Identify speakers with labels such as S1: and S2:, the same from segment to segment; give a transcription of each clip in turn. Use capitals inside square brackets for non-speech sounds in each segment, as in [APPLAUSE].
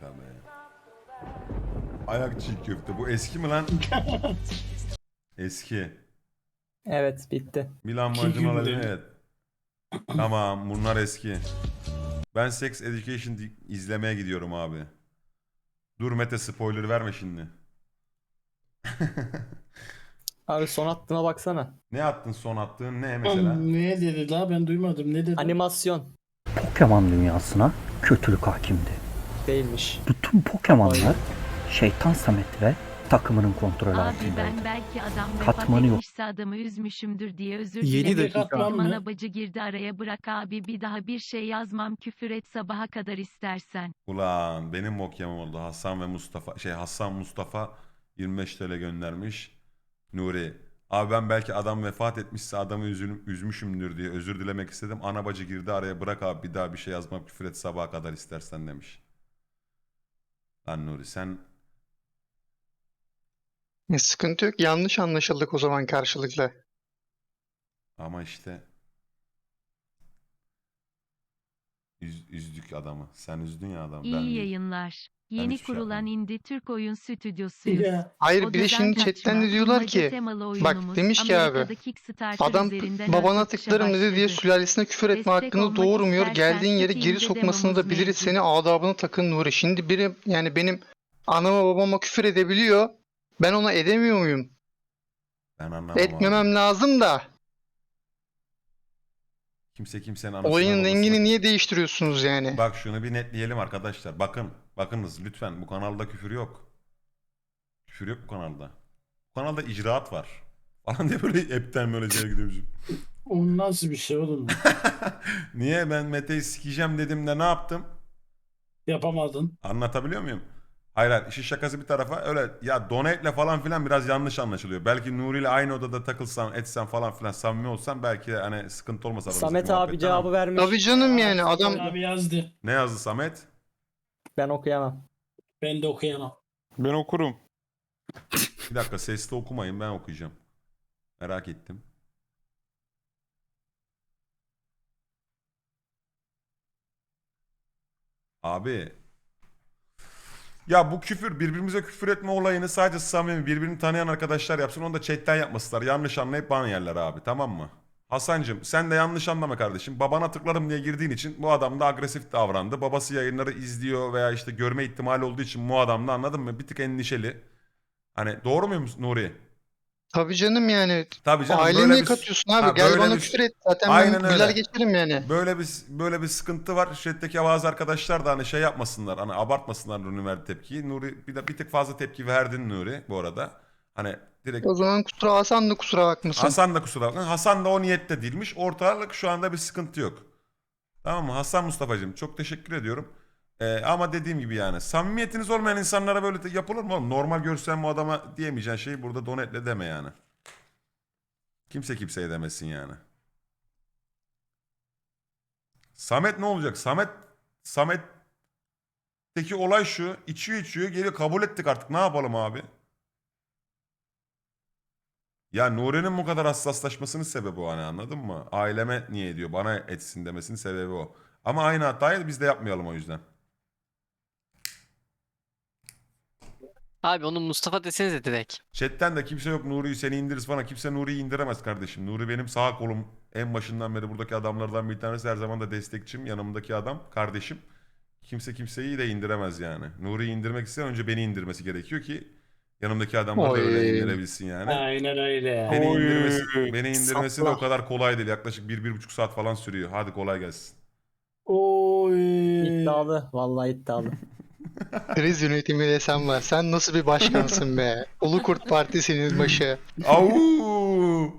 S1: şaka be. Ayak çiğ köfte. Bu eski mi lan? [LAUGHS] eski.
S2: Evet bitti.
S1: Milan macun olabilir evet. Tamam bunlar eski. Ben Sex Education di- izlemeye gidiyorum abi. Dur Mete spoiler verme şimdi. [LAUGHS]
S2: Abi son attığına baksana.
S1: ne attın son attığın ne mesela?
S3: Ne dedi la ben duymadım ne dedi?
S2: Animasyon
S4: Pokemon dünyasına kötülük hakimdi.
S2: Değilmiş.
S4: Bütün Pokemonlar şeytan Samet ve takımının kontrolü
S5: Abi
S4: altındaydı.
S5: ben belki adam
S4: Katmanı
S5: vefat
S4: yok.
S5: adamı üzmüşümdür diye özür
S6: Yedi
S5: dilerim.
S6: dakika.
S3: Katman
S5: bacı girdi araya bırak abi bir daha bir şey yazmam küfür et sabaha kadar istersen.
S1: Ulan benim mokyamım oldu. Hasan ve Mustafa şey Hasan Mustafa 25 TL göndermiş. Nuri. Abi ben belki adam vefat etmişse adamı üzülüm, üzmüşümdür diye özür dilemek istedim. Ana bacı girdi araya bırak abi bir daha bir şey yazmam küfür et sabaha kadar istersen demiş. Lan Nuri sen
S7: Ya sıkıntı yok. Yanlış anlaşıldık o zaman karşılıklı.
S1: ama işte üz, üzdük adamı. Sen üzdün ya adamı.
S5: İyi
S1: ben değil.
S5: yayınlar. Yeni
S1: hiçbir şey
S5: kurulan
S1: yapmadım.
S5: Indie Türk Oyun Stüdyosuyuz.
S3: Ya.
S7: Hayır bir de şimdi chatten de diyorlar ki bak demiş ki abi, adam babana tıklarım dedi diye sülalesine küfür etme hakkını doğurmuyor. Geldiğin yere geri sokmasını da biliriz.
S5: mevcut.
S7: Seni adabını takın Nuri. Şimdi biri yani benim anama babama küfür edebiliyor. Ben ona edemiyor muyum?
S1: Ben anlamam abi.
S7: Etmemem lazım da.
S1: Kimse kimsenin anasını
S7: Olayın
S1: babasını-
S7: rengini niye değiştiriyorsunuz yani?
S1: Bak şunu bir netleyelim arkadaşlar. Bakın, bakınız lütfen bu kanalda küfür yok. Küfür yok bu kanalda. Bu kanalda icraat var. [LAUGHS] Falan diye böyle hepten böyle şeye gidiyormuşum.
S3: O nasıl bir şey oğlum? [LAUGHS]
S1: Niye ben Mete'yi sikeceğim dedim de ne yaptım?
S3: Yapamadın.
S1: Anlatabiliyor muyum? Hayır hayır işin şakası bir tarafa öyle ya donate'le falan filan biraz yanlış anlaşılıyor. Belki Nuri ile aynı odada takılsan etsen falan filan samimi olsan belki hani sıkıntı olmaz
S2: Samet abi cevabı vermiş.
S7: Tabii canım yani adam
S3: Abi yazdı.
S1: Ne yazdı Samet?
S2: Ben okuyamam.
S3: Ben de okuyamam.
S6: Ben okurum.
S1: Bir dakika sesli okumayın ben okuyacağım. Merak ettim. Abi. Ya bu küfür birbirimize küfür etme olayını sadece samimi birbirini tanıyan arkadaşlar yapsın. Onu da chatten yapmasınlar. Yanlış anlayıp ban yerler abi tamam mı? Hasancım sen de yanlış anlama kardeşim. Babana tıklarım diye girdiğin için bu adam da agresif davrandı. Babası yayınları izliyor veya işte görme ihtimali olduğu için bu adam da anladın mı? Bir tık endişeli. Hani doğru muyum Nuri?
S7: Tabii canım yani
S1: Tabii canım.
S7: aileni
S1: böyle
S7: niye
S1: bir-
S7: katıyorsun abi?
S1: Ha,
S7: Gel
S1: böyle
S7: bana
S1: bir-
S7: küfür et. Zaten
S1: Aynen
S7: ben güler
S1: öyle.
S7: geçerim yani.
S1: Böyle bir böyle bir sıkıntı var. Chat'teki bazı arkadaşlar da hani şey yapmasınlar. Hani abartmasınlar Nuri verdi tepkiyi. Nuri bir de bir tık fazla tepki verdin Nuri bu arada. Hani direkt
S7: O zaman kusura Hasan da kusura bakmasın.
S1: Hasan da kusura bakma. Hasan da o niyette değilmiş. Ortalık şu anda bir sıkıntı yok. Tamam mı? Hasan Mustafa'cığım çok teşekkür ediyorum. Ee, ama dediğim gibi yani samimiyetiniz olmayan insanlara böyle de yapılır mı oğlum? Normal görsen bu adama diyemeyeceğin şeyi burada donetle deme yani. Kimse kimseye demesin yani. Samet ne olacak? Samet Samet'teki olay şu. içiyor içiyor geliyor kabul ettik artık. Ne yapalım abi? Ya Nuri'nin bu kadar hassaslaşmasının sebebi o hani anladın mı? Aileme niye ediyor? Bana etsin demesinin sebebi o. Ama aynı hatayı biz de yapmayalım o yüzden.
S8: Abi onu Mustafa desenize direkt.
S1: Chatten de kimse yok Nuri'yi seni indiririz falan. Kimse Nuri'yi indiremez kardeşim. Nuri benim sağ kolum. En başından beri buradaki adamlardan bir tanesi. Her zaman da destekçim. Yanımdaki adam. Kardeşim. Kimse kimseyi de indiremez yani. Nuri'yi indirmek isteyen önce beni indirmesi gerekiyor ki yanımdaki adamlar da öyle
S7: Oy.
S1: indirebilsin yani.
S3: Aynen öyle.
S1: Beni
S6: Oy.
S1: indirmesi, beni indirmesi de o
S2: Sapla.
S1: kadar kolay değil. Yaklaşık 1-1,5 saat falan sürüyor. Hadi kolay gelsin.
S3: Oy.
S2: İddialı. Vallahi iddialı. [LAUGHS]
S7: Kriz yönetimi desem var. Sen nasıl bir başkansın be? Ulu Kurt Partisi'nin başı.
S1: Au!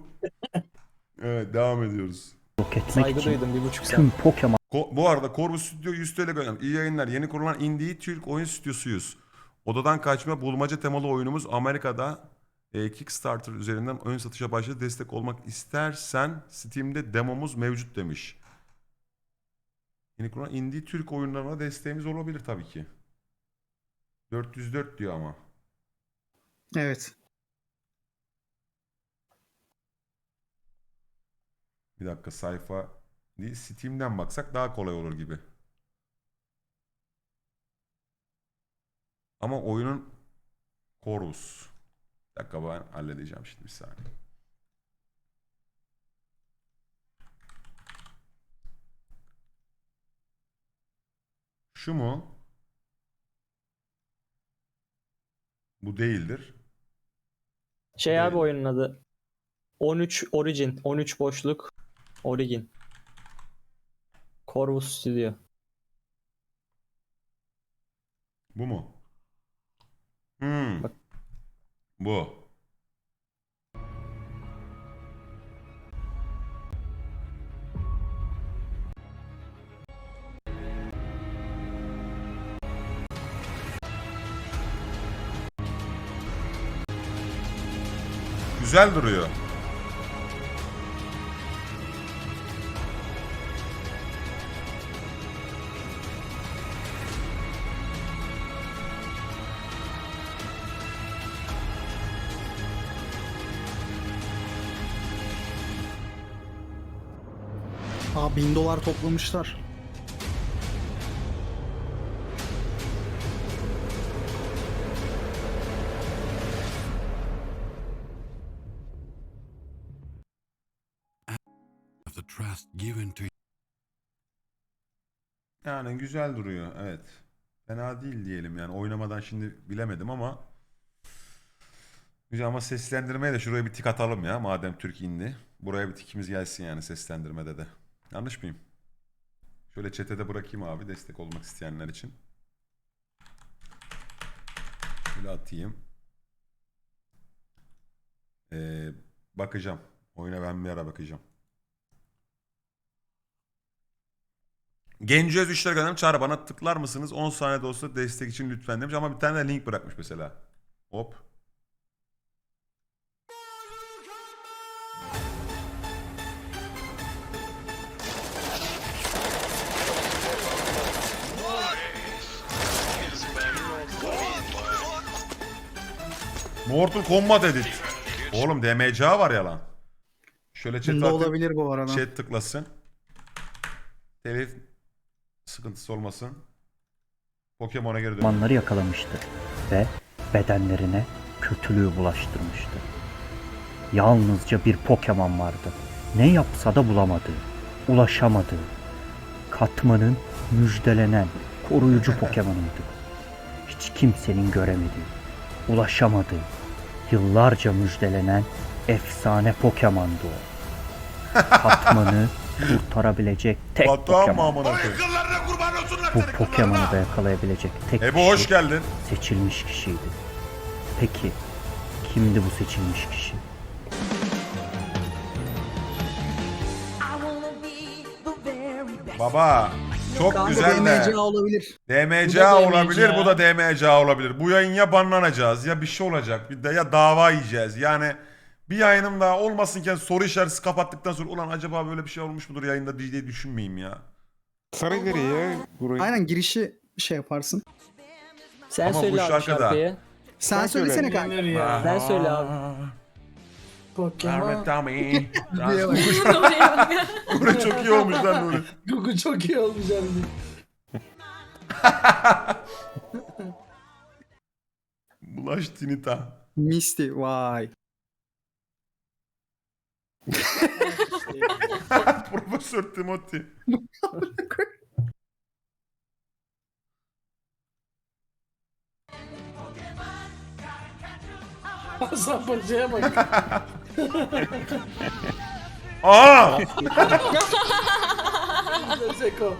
S1: evet devam ediyoruz.
S4: Yok etmek
S2: Saygı
S4: için
S2: duydum bir buçuk saat.
S4: tüm Pokemon
S1: Ko- bu arada Corvus Studio 100 TL gönderdim. İyi yayınlar. Yeni kurulan Indie Türk oyun stüdyosuyuz. Odadan kaçma bulmaca temalı oyunumuz Amerika'da e, Kickstarter üzerinden oyun satışa başladı. Destek olmak istersen Steam'de demomuz mevcut demiş. Yeni kurulan Indie Türk oyunlarına desteğimiz olabilir tabii ki. 404 diyor ama.
S6: Evet.
S1: Bir dakika sayfa değil Steam'den baksak daha kolay olur gibi. Ama oyunun Chorus. Bir dakika ben halledeceğim şimdi bir saniye. Şu mu? Bu değildir.
S2: Şey abi
S1: Değil.
S2: oyunun adı. 13 Origin. 13 boşluk. Origin. Corvus Studio.
S1: Bu mu? Hmm.
S2: Bak.
S1: Bu. Güzel duruyor.
S6: Aa 1000 dolar toplamışlar.
S9: The trust given to
S1: Yani güzel duruyor. Evet. Fena değil diyelim yani. Oynamadan şimdi bilemedim ama Güzel ama seslendirmeye de şuraya bir tik atalım ya. Madem Türk indi. Buraya bir tikimiz gelsin yani seslendirmede de. Yanlış mıyım? Şöyle çetede bırakayım abi destek olmak isteyenler için. Şöyle atayım. Ee, bakacağım. Oyuna ben bir ara bakacağım. Genco Öz 3 lira gönderdim. Çağrı bana tıklar mısınız? 10 saniyede olsa destek için lütfen demiş. Ama bir tane de link bırakmış mesela. Hop. Mortal Kombat edit. Oğlum DMCA var ya lan. Şöyle chat
S6: Bunda olabilir bu arada.
S1: Chat tıklasın. Telif sıkıntısı olmasın. Pokemon'a geri dön.
S4: Pokemon'ları yakalamıştı ve bedenlerine kötülüğü bulaştırmıştı. Yalnızca bir Pokemon vardı. Ne yapsa da bulamadığı, ulaşamadığı. Katmanın müjdelenen koruyucu Pokemon'uydu. Hiç kimsenin göremediği, ulaşamadığı, yıllarca müjdelenen efsane Pokemon'du o. [LAUGHS] Katmanı kurtarabilecek tek
S1: Batuhan mı
S4: Pokemon.
S1: amına koyayım?
S4: Bu Pokemon'u da yakalayabilecek tek
S1: Ebo hoş
S4: kişi
S1: geldin.
S4: seçilmiş kişiydi. Peki kimdi bu seçilmiş kişi?
S1: Baba çok
S6: Kanka
S1: güzel de.
S6: DMCA olabilir.
S1: DMCA
S3: Bu da
S1: olabilir,
S3: DMCA.
S1: bu da DMCA olabilir. Bu yayın ya banlanacağız ya bir şey olacak. Bir de ya dava yiyeceğiz. Yani bir yayınım daha olmasınken soru işareti kapattıktan sonra ulan acaba böyle bir şey olmuş mudur yayında diye düşünmeyeyim ya.
S6: Sarı ya burayı. Aynen girişi şey yaparsın.
S2: Sen
S1: Ama bu
S2: söyle abi
S1: şarkı da-
S2: şarkıyı.
S6: Sen,
S9: Sen
S6: söylesene
S9: söyle.
S6: kanka.
S3: Yenir ya.
S2: Sen söyle abi.
S3: Pokemon.
S1: Burası çok iyi olmuş lan Nuri.
S3: Google çok iyi olmuş abi. [LAUGHS]
S1: Bulaş Tinita.
S6: Misty vay. [LAUGHS]
S1: Profesör Timothy.
S3: Hasan Paşa'ya bak. [LAUGHS]
S1: Aa!
S3: Seko.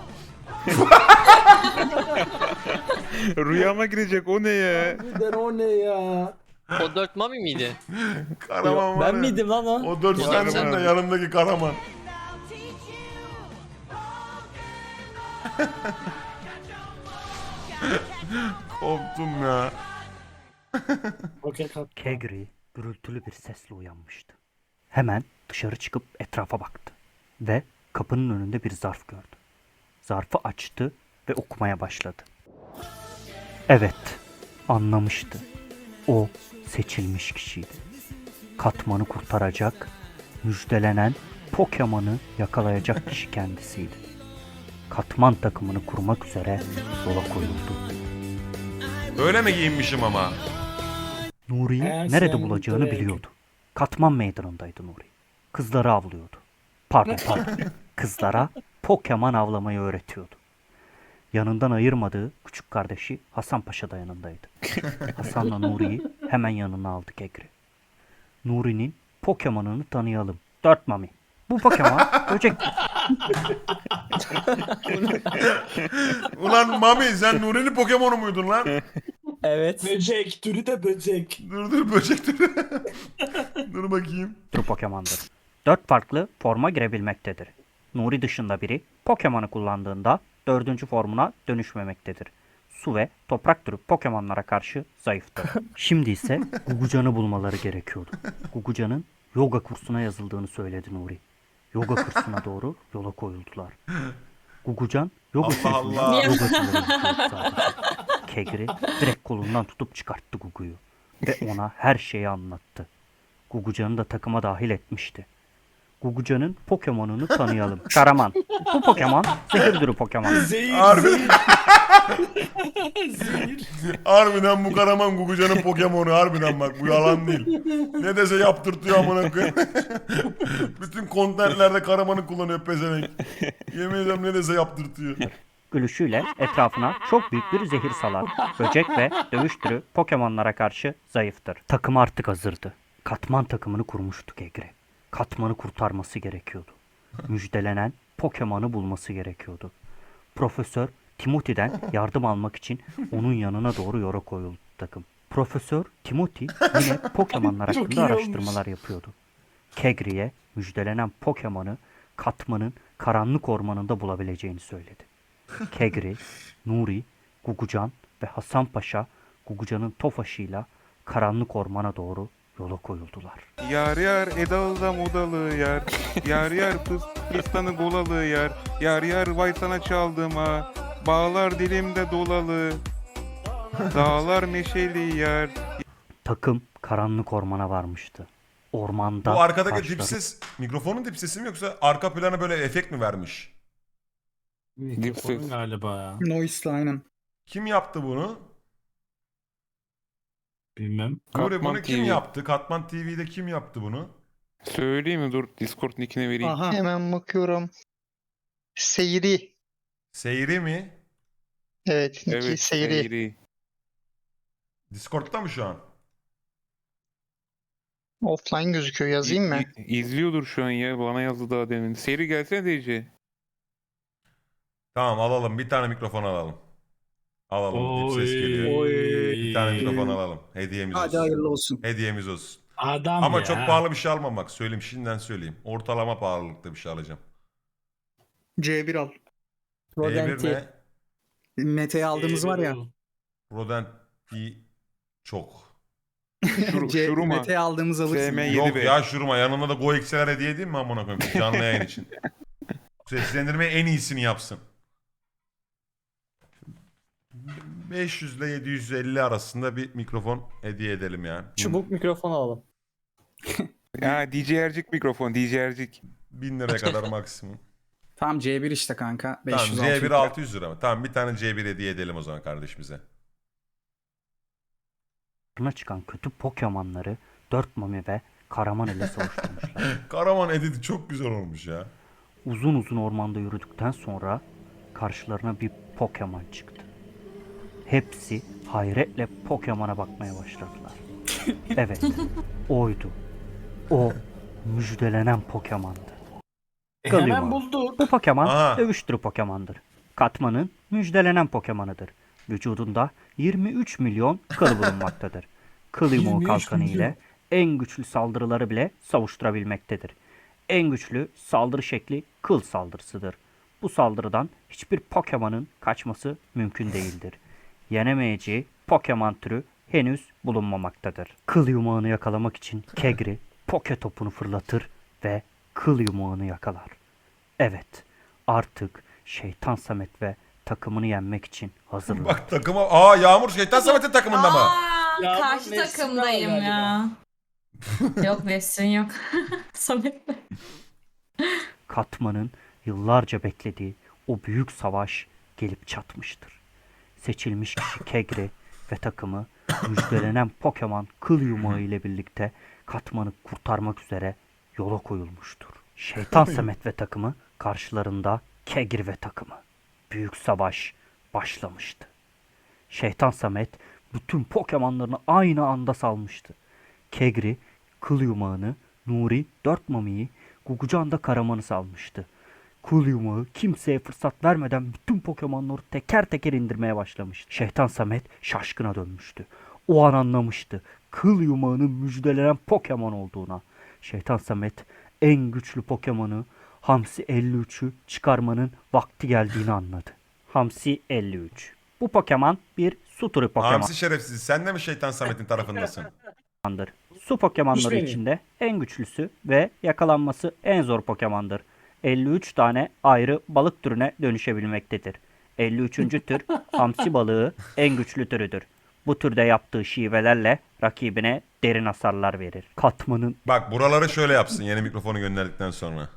S6: Rüyama girecek o ne ya?
S3: Birden o ne ya?
S8: O 4 Mami miydi? [LAUGHS]
S1: Karaman var
S2: Ben
S1: ya.
S2: miydim lan o?
S1: O dört
S8: Yok,
S1: tane
S8: sen
S1: bununla
S8: de.
S1: yanımdaki Karaman. [LAUGHS] Koptum ya.
S3: Okey kalk.
S4: Kegri gürültülü bir sesle uyanmıştı. Hemen dışarı çıkıp etrafa baktı ve kapının önünde bir zarf gördü. Zarfı açtı ve okumaya başladı. Evet, anlamıştı. O seçilmiş kişiydi. Katmanı kurtaracak, müjdelenen Pokemon'u yakalayacak kişi kendisiydi. Katman takımını kurmak üzere yola koyuldu.
S1: Öyle mi giyinmişim ama?
S4: Nuri'yi nerede
S3: sen
S4: bulacağını
S3: direkt-
S4: biliyordu. Katman meydanındaydı Nuri. Kızları avlıyordu. Pardon pardon. [LAUGHS] Kızlara Pokemon avlamayı öğretiyordu. Yanından ayırmadığı küçük kardeşi Hasan Paşa da yanındaydı. [LAUGHS] Hasan'la Nuri'yi hemen yanına aldı Kegri. Nuri'nin Pokemon'unu tanıyalım. Dört mami. Bu Pokemon [LAUGHS] böcek
S1: Ulan Mami sen Nuri'nin Pokemon'u muydun lan?
S2: Evet.
S3: Böcek. Türü de böcek.
S1: dur dur böcek dur. [LAUGHS] dur bakayım.
S4: tür Pokemon'dır. Dört farklı forma girebilmektedir. Nuri dışında biri Pokemon'u kullandığında dördüncü formuna dönüşmemektedir. Su ve toprak türü Pokemon'lara karşı zayıftır. [LAUGHS] Şimdi ise Gugucan'ı bulmaları gerekiyordu. Gugucan'ın yoga kursuna yazıldığını söyledi Nuri. Yoga kursuna doğru yola koyuldular. Gugucan yoga
S1: Allah.
S4: yoga. Kegri direkt kolundan tutup çıkarttı Gugu'yu ve ona her şeyi anlattı. Gugucan'ı da takıma dahil etmişti. Gugucan'ın Pokemon'unu tanıyalım. [LAUGHS] Karaman. Bu Pokemon zehir türü Pokemon. [LAUGHS]
S3: Zehir.
S1: Harbi.
S3: Zehir. [LAUGHS]
S1: Harbiden bu Karaman Gugucan'ın Pokemon'u harbiden bak bu yalan değil. Ne dese yaptırtıyor amına koyayım. Bütün kontentlerde Karaman'ı kullanıyor pezevenk. Yemin ederim ne dese yaptırtıyor.
S4: Gülüşüyle etrafına çok büyük bir zehir salar. Böcek ve dövüş türü Pokemon'lara karşı zayıftır. Takım artık hazırdı. Katman takımını kurmuştu Gegre. Katmanı kurtarması gerekiyordu. Müjdelenen Pokemon'u bulması gerekiyordu. Profesör Timothy'den yardım almak için onun yanına doğru yola koyuldu takım. Profesör Timothy yine Pokemon'lar hakkında araştırmalar yapıyordu. Kegri'ye müjdelenen Pokemon'u Katman'ın karanlık ormanında bulabileceğini söyledi. Kegri, Nuri, Gugucan ve Hasan Paşa Gugucan'ın tofaşıyla karanlık ormana doğru yola koyuldular.
S10: Yar yar edalı modalı yar Yar yar pıs pistanı bolalı yar Yar yar vay sana çaldım ha Bağlar dilimde dolalı Dağlar meşeli yar
S4: Takım karanlık ormana varmıştı. Ormanda
S1: Bu arkadaki
S4: karşıları-
S1: dip ses mikrofonun dip sesi mi yoksa arka plana böyle efekt mi vermiş?
S3: Mikrofonun
S10: Dipsiz.
S3: galiba ya.
S6: Noise'la aynen.
S1: Kim yaptı bunu?
S3: Bilmem.
S1: Nuri
S10: Katman
S1: bunu kim
S10: TV.
S1: yaptı? Katman TV'de kim yaptı bunu?
S10: Söyleyeyim mi dur Discord nickine vereyim
S6: Aha.
S7: Hemen bakıyorum. Seyri.
S1: Seyri mi?
S7: Evet. Niki
S10: Evet
S7: Seyri.
S10: Seyri.
S1: Discord'da mı şu an?
S7: Offline gözüküyor. Yazayım mı?
S10: İ- i- İzliyordur şu an ya bana yazdı daha demin Seyri gelsene DC
S1: Tamam alalım. Bir tane mikrofon alalım. Alalım. Dip ses geliyor. Bir tane mikrofon alalım. Hediyemiz
S6: Hadi
S1: olsun.
S6: hayırlı olsun.
S1: Hediyemiz olsun.
S3: Adam
S1: Ama
S3: ya.
S1: çok pahalı bir şey almam bak. Söyleyeyim şimdiden söyleyeyim. Ortalama pahalılıkta bir şey alacağım.
S6: C1 al.
S1: B1
S2: Rodenti.
S1: ne?
S6: Mete'ye aldığımız var ya.
S1: Rodent bir çok.
S10: Şur, [LAUGHS]
S6: C,
S10: şuruma
S6: Mete'ye aldığımız alırsın.
S10: SM
S6: ya.
S10: 7
S1: Yok
S10: be.
S1: ya şuruma yanına da Go XLR hediye edeyim mi amına koyayım canlı yayın için. [LAUGHS] Seslendirme en iyisini yapsın. 500 ile 750 arasında bir mikrofon hediye edelim ya.
S2: Çubuk mikrofon alalım. [LAUGHS]
S10: Ya DJ Ercik mikrofon DJ Ercik
S1: 1000 liraya kadar maksimum. [LAUGHS]
S6: Tamam C1 işte kanka.
S1: tamam
S6: 500
S1: C1
S6: 600
S1: 600 lira mı? Tamam bir tane C1 hediye edelim o zaman kardeşimize.
S4: Karşına çıkan kötü Pokemon'ları Dört Mami ve Karaman ile savuşturmuşlar. [LAUGHS]
S1: Karaman editi çok güzel olmuş ya.
S4: Uzun uzun ormanda yürüdükten sonra karşılarına bir Pokemon çıktı. Hepsi hayretle Pokemon'a bakmaya başladılar. [LAUGHS] Evet, oydu. O müjdelenen Pokemon'dı.
S3: E,
S4: Galiba.
S3: hemen bulduk.
S4: Bu Pokemon
S1: Aha.
S4: dövüş türü Pokemon'dır. Katmanın müjdelenen Pokemon'ıdır. Vücudunda 23 milyon kıl bulunmaktadır. Kıl yumuğu
S3: 23
S4: kalkanı
S3: milyon.
S4: ile en güçlü saldırıları bile savuşturabilmektedir. En güçlü saldırı şekli kıl saldırısıdır. Bu saldırıdan hiçbir Pokemon'un kaçması mümkün değildir. Yenemeyeceği Pokemon türü henüz bulunmamaktadır. Kıl yumağını yakalamak için Kegri Poke topunu fırlatır ve kıl yumağını yakalar. Evet, artık Şeytan Samet ve takımını yenmek için hazırlar.
S1: Bak takıma... Aa Yağmur Şeytan Samet'in takımında mı?
S11: Aa, karşı takımdayım ya. yok Nesrin yok. [LAUGHS] Samet mi?
S4: Katman'ın yıllarca beklediği o büyük savaş gelip çatmıştır. Seçilmiş kişi Kegri ve takımı müjdelenen Pokemon kıl yumağı ile birlikte katmanı kurtarmak üzere yola koyulmuştur. Şeytan [LAUGHS] Samet ve takımı karşılarında Kegir ve takımı. Büyük savaş başlamıştı. Şeytan Samet bütün Pokemon'larını aynı anda salmıştı. Kegri, Kıl Yumağını, Nuri, Dört Mami'yi, Gugucan da Karaman'ı salmıştı. Kıl Yumağı kimseye fırsat vermeden bütün Pokemon'ları teker teker indirmeye başlamıştı. Şeytan Samet şaşkına dönmüştü. O an anlamıştı. Kıl Yumağı'nın müjdelenen Pokemon olduğuna. Şeytan Samet en güçlü Pokemon'u Hamsi 53'ü çıkarmanın vakti geldiğini anladı. Hamsi 53. Bu Pokemon bir su türü Pokemon.
S1: Hamsi şerefsiz sen de mi şeytan Samet'in tarafındasın?
S4: Su Pokemon'ları içinde en güçlüsü ve yakalanması en zor Pokemon'dır. 53 tane ayrı balık türüne dönüşebilmektedir. 53. [LAUGHS] tür hamsi balığı en güçlü türüdür. Bu türde yaptığı şivelerle rakibine derin hasarlar verir. Katmanın
S1: Bak buraları şöyle yapsın yeni mikrofonu gönderdikten sonra.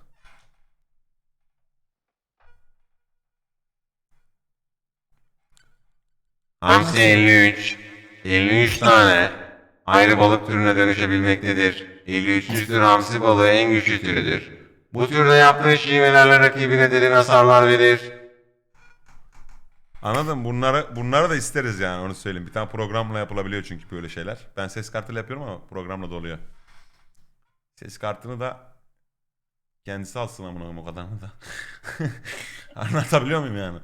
S9: Hamsi 53. 53 tane ayrı balık türüne dönüşebilmektedir. 53. tür hamsi balığı en güçlü türüdür. Bu türde yaptığı şivelerle rakibine derin hasarlar verir.
S1: Anladın mı? Bunları, bunları da isteriz yani onu söyleyeyim. Bir tane programla yapılabiliyor çünkü böyle şeyler. Ben ses kartıyla yapıyorum ama programla da oluyor. Ses kartını da kendisi alsın amına koyayım o kadarını da. [LAUGHS] Anlatabiliyor muyum yani?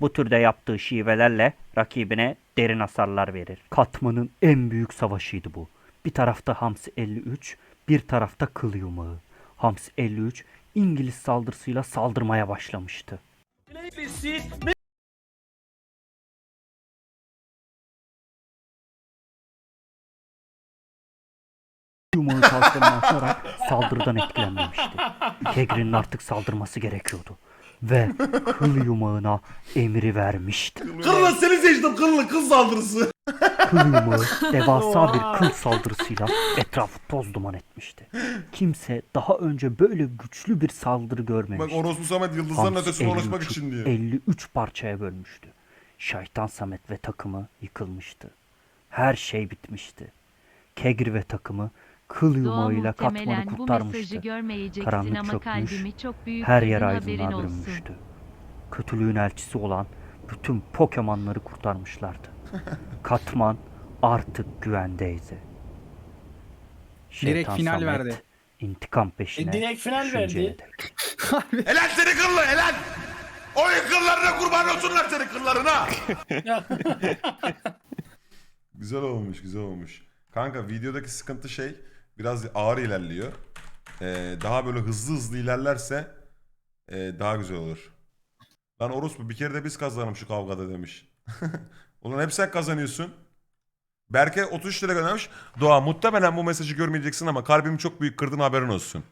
S4: Bu türde yaptığı şivelerle rakibine derin hasarlar verir. Katmanın en büyük savaşıydı bu. Bir tarafta Hamsi 53, bir tarafta Kıl Yumağı. Hamsi 53 İngiliz saldırısıyla saldırmaya başlamıştı. Yumağı kalkanını açarak saldırıdan etkilenmemişti. Kegri'nin artık saldırması gerekiyordu. Ve kıl yumağına emri vermişti.
S1: Kırla seni seçtim kırla kız saldırısı.
S4: Kıl yumağı devasa bir kıl saldırısıyla etrafı toz duman etmişti. Kimse daha önce böyle güçlü bir saldırı
S1: Bak
S4: görmemişti.
S1: orospu Samet yıldızların
S4: Hamsi
S1: ötesine ulaşmak
S4: 53'ü
S1: için diyor.
S4: 53 parçaya bölmüştü. Şeytan Samet ve takımı yıkılmıştı. Her şey bitmişti. Kegri ve takımı kıl yumağıyla katmanı
S5: muhtemelen bu mesajı
S4: kurtarmıştı. Karanlık çökmüş,
S5: kalbimi çok büyük
S4: Her yer aydınlığa bürünmüştü. Kötülüğün elçisi olan bütün Pokemon'ları kurtarmışlardı. [LAUGHS] Katman artık güvendeydi.
S6: Direkt final
S4: Samet
S6: verdi.
S4: intikam peşine
S3: E, direkt final verdi.
S1: Helal seni kırlı helal. Oyun kırlarına kurban olsunlar senin kırlarına. [LAUGHS] [LAUGHS] güzel olmuş güzel olmuş. Kanka videodaki sıkıntı şey biraz ağır ilerliyor. Ee, daha böyle hızlı hızlı ilerlerse e, daha güzel olur. Lan orospu bir kere de biz kazanalım şu kavgada demiş. [LAUGHS] Ulan hep sen kazanıyorsun. Berke 33 lira göndermiş. Doğa muhtemelen bu mesajı görmeyeceksin ama kalbimi çok büyük kırdın haberin olsun.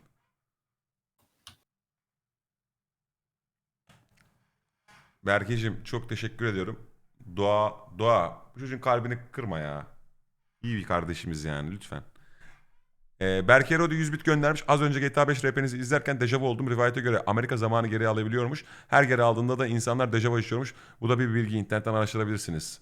S1: Berkeciğim çok teşekkür ediyorum. Doğa, Doğa bu çocuğun kalbini kırma ya. İyi bir kardeşimiz yani lütfen. Ee, Berke Rodi 100 bit göndermiş. Az önce GTA 5 RP'nizi izlerken dejavu oldum. Rivayete göre Amerika zamanı geri alabiliyormuş. Her geri aldığında da insanlar dejavu yaşıyormuş. Bu da bir bilgi internetten araştırabilirsiniz.